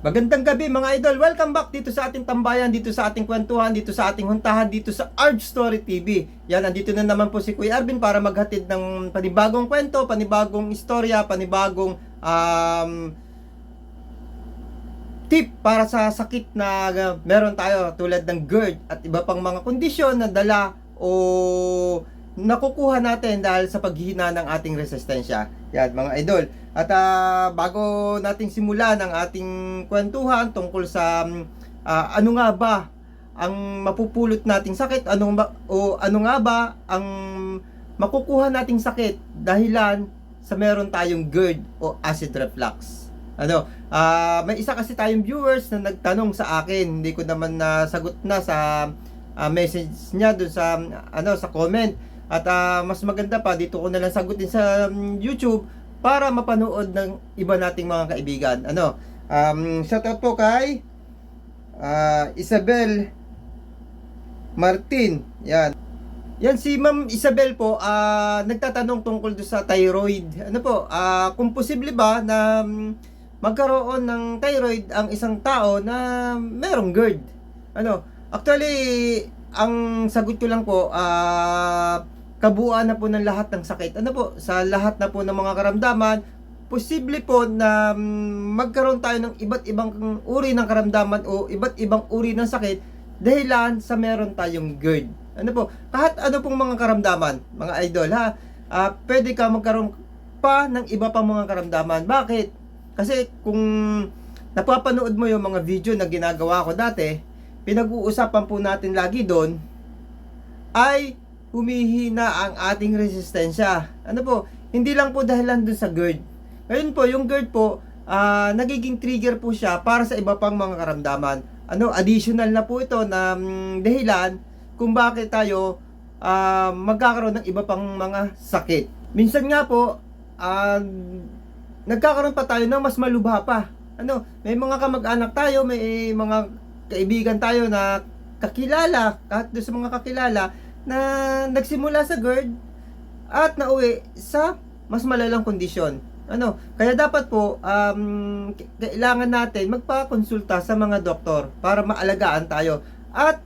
Magandang gabi mga idol. Welcome back dito sa ating tambayan, dito sa ating kwentuhan, dito sa ating huntahan, dito sa Arj Story TV. Yan, andito na naman po si Kuya Arvin para maghatid ng panibagong kwento, panibagong istorya, panibagong um, tip para sa sakit na uh, meron tayo tulad ng GERD at iba pang mga kondisyon na dala o nakukuha natin dahil sa paghihina ng ating resistensya. Yan mga idol. At ah, bago nating simulan ang ating kwentuhan tungkol sa ah, ano nga ba ang mapupulot nating sakit, ano ba, o ano nga ba ang makukuha nating sakit dahilan sa meron tayong GERD o acid reflux. Ano, ah may isa kasi tayong viewers na nagtanong sa akin, hindi ko naman nasagot na sa ah, message niya doon sa ano sa comment. At ah, mas maganda pa dito ko na lang sagutin sa um, YouTube para mapanood ng iba nating mga kaibigan. Ano? Um, shout out po kay ah, Isabel Martin. Yan. Yan si Ma'am Isabel po ah nagtatanong tungkol do sa thyroid. Ano po? ah kung posible ba na mm, magkaroon ng thyroid ang isang tao na merong GERD? Ano? Actually, ang sagot ko lang po ah kabuuan na po ng lahat ng sakit. Ano po? Sa lahat na po ng mga karamdaman, posible po na mm, magkaroon tayo ng iba't ibang uri ng karamdaman o iba't ibang uri ng sakit dahilan sa meron tayong GERD. Ano po? Kahit ano pong mga karamdaman, mga idol ha, ah, pwede ka magkaroon pa ng iba pang mga karamdaman. Bakit? Kasi kung napapanood mo yung mga video na ginagawa ko dati, pinag-uusapan po natin lagi doon ay humihina ang ating resistensya. Ano po? Hindi lang po dahilan dun sa GERD. Ngayon po, yung GERD po, ah, nagiging trigger po siya para sa iba pang mga karamdaman. Ano, additional na po ito na mm, dahilan kung bakit tayo ah, magkakaroon ng iba pang mga sakit. Minsan nga po, ah, nagkakaroon pa tayo ng mas malubha pa. Ano, may mga kamag-anak tayo, may mga kaibigan tayo na kakilala, kahit sa mga kakilala, na nagsimula sa GERD at nauwi sa mas malalang kondisyon. Ano, kaya dapat po um, kailangan natin magpa-konsulta sa mga doktor para maalagaan tayo. At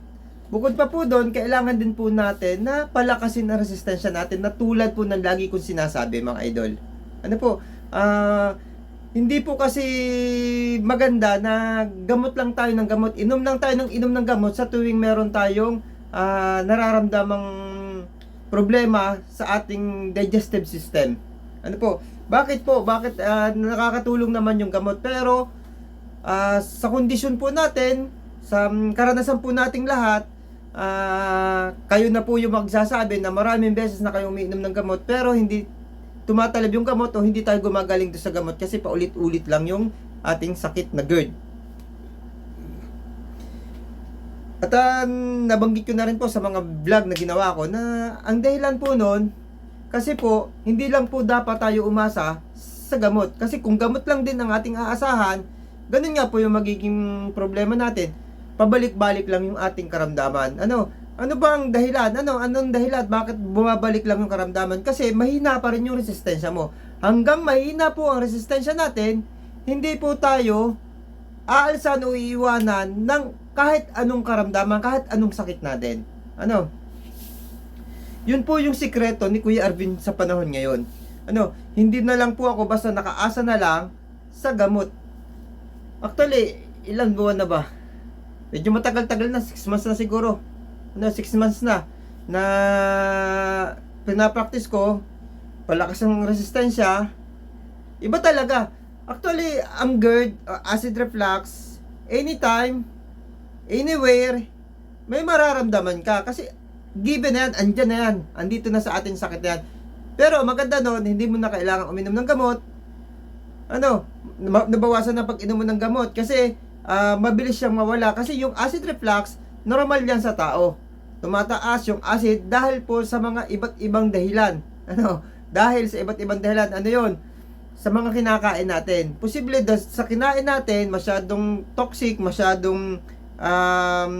bukod pa po doon, kailangan din po natin na palakasin ang resistensya natin na tulad po ng lagi kong sinasabi mga idol. Ano po, ah hindi po kasi maganda na gamot lang tayo ng gamot, inom lang tayo ng inom ng gamot sa tuwing meron tayong ah, nararamdamang problema sa ating digestive system. Ano po? Bakit po? Bakit ah, nakakatulong naman yung gamot? Pero ah, sa kondisyon po natin, sa mm, karanasan po nating lahat, ah, kayo na po yung magsasabi na maraming beses na kayo umiinom ng gamot pero hindi tumatalab yung gamot o hindi tayo gumagaling doon sa gamot kasi paulit-ulit lang yung ating sakit na GERD. At ah, nabanggit ko na rin po sa mga vlog na ginawa ko na ang dahilan po noon kasi po hindi lang po dapat tayo umasa sa gamot. Kasi kung gamot lang din ang ating aasahan, ganun nga po yung magiging problema natin. Pabalik-balik lang yung ating karamdaman. Ano? Ano ba ang dahilan? Ano? Anong dahilan? Bakit bumabalik lang yung karamdaman? Kasi mahina pa rin yung resistensya mo. Hanggang mahina po ang resistensya natin, hindi po tayo aalsan o iiwanan ng kahit anong karamdaman, kahit anong sakit natin. Ano? Yun po yung sikreto ni Kuya Arvin sa panahon ngayon. Ano, hindi na lang po ako basta nakaasa na lang sa gamot. Actually, ilan buwan na ba? Medyo matagal-tagal na, 6 months na siguro. Ano, 6 months na na pinapractice ko, palakas ang resistensya. Iba talaga. Actually, ang GERD, uh, acid reflux, anytime, anywhere, may mararamdaman ka. Kasi given na yan, andyan na yan. Andito na sa ating sakit na yan. Pero maganda nun, hindi mo na kailangan uminom ng gamot. Ano, na- nabawasan na pag-inom ng gamot. Kasi ah, mabilis siyang mawala. Kasi yung acid reflux, normal yan sa tao. Tumataas yung acid dahil po sa mga iba't ibang dahilan. Ano, dahil sa iba't ibang dahilan, ano yon sa mga kinakain natin. Posible sa kinain natin, masyadong toxic, masyadong um,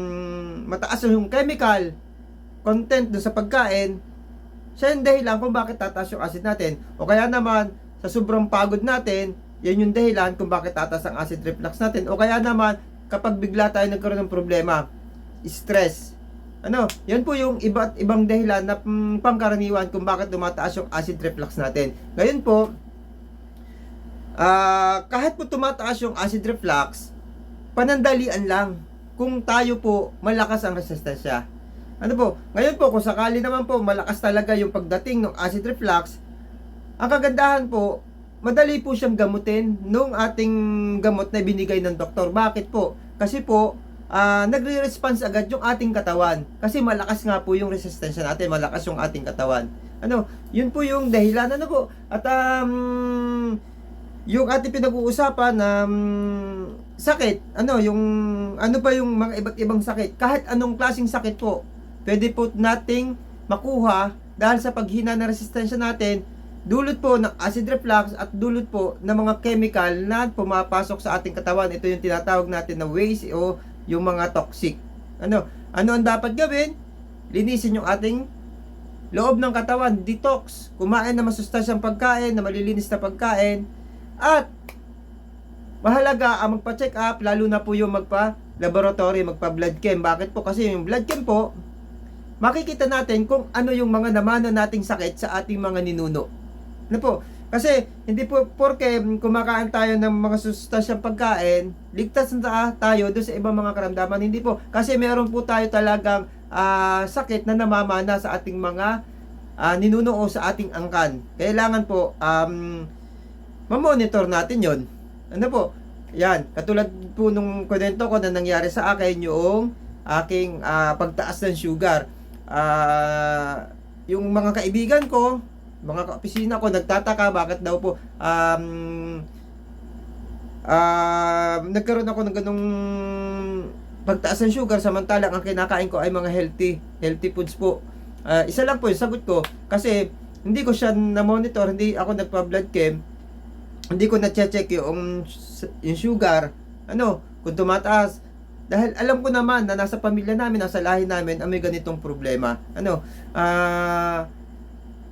mataas yung chemical content dun sa pagkain, siya yung dahilan kung bakit tataas yung acid natin. O kaya naman, sa sobrang pagod natin, yan yung dahilan kung bakit tatas ang acid reflux natin. O kaya naman, kapag bigla tayo nagkaroon ng problema, stress. Ano, yan po yung iba't ibang dahilan na mm, pangkaraniwan kung bakit tumataas yung acid reflux natin. Ngayon po, ah kahit po tumataas yung acid reflux, panandalian lang kung tayo po malakas ang resistensya. Ano po, ngayon po kung sakali naman po malakas talaga yung pagdating ng acid reflux, ang kagandahan po, madali po siyang gamutin nung ating gamot na binigay ng doktor. Bakit po? Kasi po, ah nagre-response agad yung ating katawan. Kasi malakas nga po yung resistensya natin, malakas yung ating katawan. Ano, yun po yung dahilan. Ano po? At um, yung ating pinag-uusapan na um, sakit, ano, yung ano pa yung mga iba't ibang sakit, kahit anong klaseng sakit po, pwede po nating makuha dahil sa paghina ng resistensya natin, dulot po ng acid reflux at dulot po ng mga chemical na pumapasok sa ating katawan. Ito yung tinatawag natin na waste o yung mga toxic. Ano? Ano ang dapat gawin? Linisin yung ating loob ng katawan, detox. Kumain na masustansyang pagkain, na malilinis na pagkain. At mahalaga ang magpa-check up, lalo na po yung magpa-laboratory, magpa-blood chem. Bakit po? Kasi yung blood chem po, makikita natin kung ano yung mga namana nating sakit sa ating mga ninuno. Ano po? Kasi hindi po porke kumakain tayo ng mga sustansyang pagkain, ligtas na tayo doon sa ibang mga karamdaman. Hindi po. Kasi meron po tayo talagang ah, sakit na namamana sa ating mga ah, ninuno o sa ating angkan. Kailangan po um, mamonitor natin yon. Ano po? Yan. Katulad po nung kwento ko na nangyari sa akin yung aking ah, pagtaas ng sugar. Ah, yung mga kaibigan ko, mga kaopisina ko nagtataka bakit daw po um, ah, nagkaroon ako ng ganung pagtaas ng sugar samantalang ang kinakain ko ay mga healthy healthy foods po. Ah, isa lang po yung sagot ko kasi hindi ko siya na-monitor, hindi ako nagpa-blood chem, hindi ko na-check yung, yung sugar, ano, kung tumataas. Dahil alam ko naman na nasa pamilya namin, nasa lahi namin, ang may ganitong problema. Ano, ah,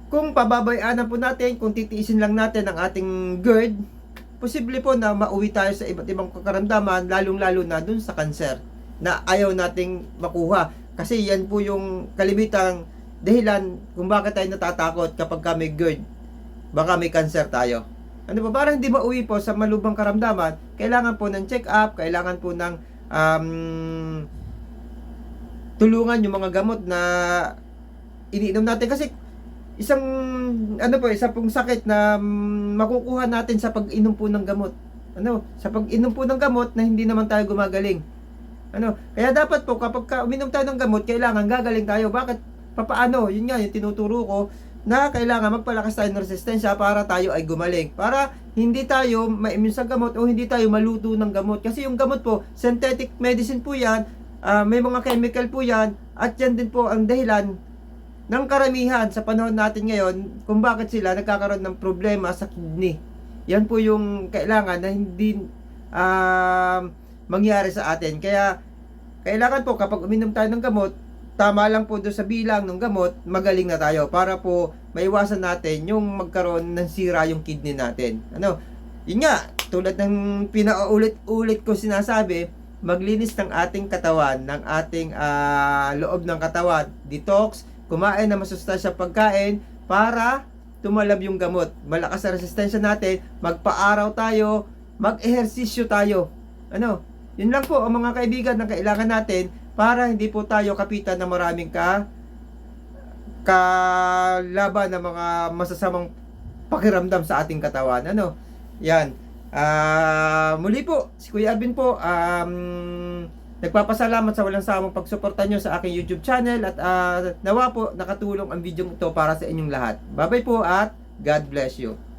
kung pababayaanan po natin, kung titiisin lang natin ang ating GERD, posible po na mauwi tayo sa iba't ibang karamdaman, lalong-lalo na dun sa cancer, na ayaw nating makuha. Kasi yan po yung kalimitang dahilan kung bakit tayo natatakot kapag kami GERD. Baka may cancer tayo. Ano po, para hindi mauwi po sa malubang karamdaman, kailangan po ng check-up, kailangan po ng um, tulungan yung mga gamot na iniinom natin. Kasi isang, ano po, isa pong sakit na mm, makukuha natin sa pag-inom po ng gamot. Ano, sa pag-inom po ng gamot na hindi naman tayo gumagaling. Ano, kaya dapat po kapag ka uminom tayo ng gamot, kailangan gagaling tayo. Bakit? Papaano? Yun nga, yung tinuturo ko na kailangan magpalakas tayo ng resistensya para tayo ay gumaling. Para hindi tayo ma-immune sa gamot o hindi tayo maluto ng gamot. Kasi yung gamot po, synthetic medicine po yan, ah, may mga chemical po yan, at yan din po ang dahilan ng karamihan sa panahon natin ngayon kung bakit sila nagkakaroon ng problema sa kidney. Yan po yung kailangan na hindi ah, mangyari sa atin. Kaya kailangan po kapag uminom tayo ng gamot, tama lang po doon sa bilang ng gamot, magaling na tayo para po maiwasan natin yung magkaroon ng sira yung kidney natin. Ano? Yun nga, tulad ng pinaulit-ulit ko sinasabi, maglinis ng ating katawan, ng ating ah, loob ng katawan, detox, kumain ng masustansya pagkain para tumalab yung gamot. Malakas ang resistensya natin, magpaaraw tayo, mag-ehersisyo tayo. Ano? Yun lang po ang mga kaibigan na kailangan natin para hindi po tayo kapitan ng maraming ka kalaban ng mga masasamang pakiramdam sa ating katawan. Ano? Yan. Ah, muli po, si Kuya Alvin po, um, nagpapasalamat sa walang samang pagsuporta nyo sa aking YouTube channel at ah, nawa po nakatulong ang video ito para sa inyong lahat. Bye-bye po at God bless you.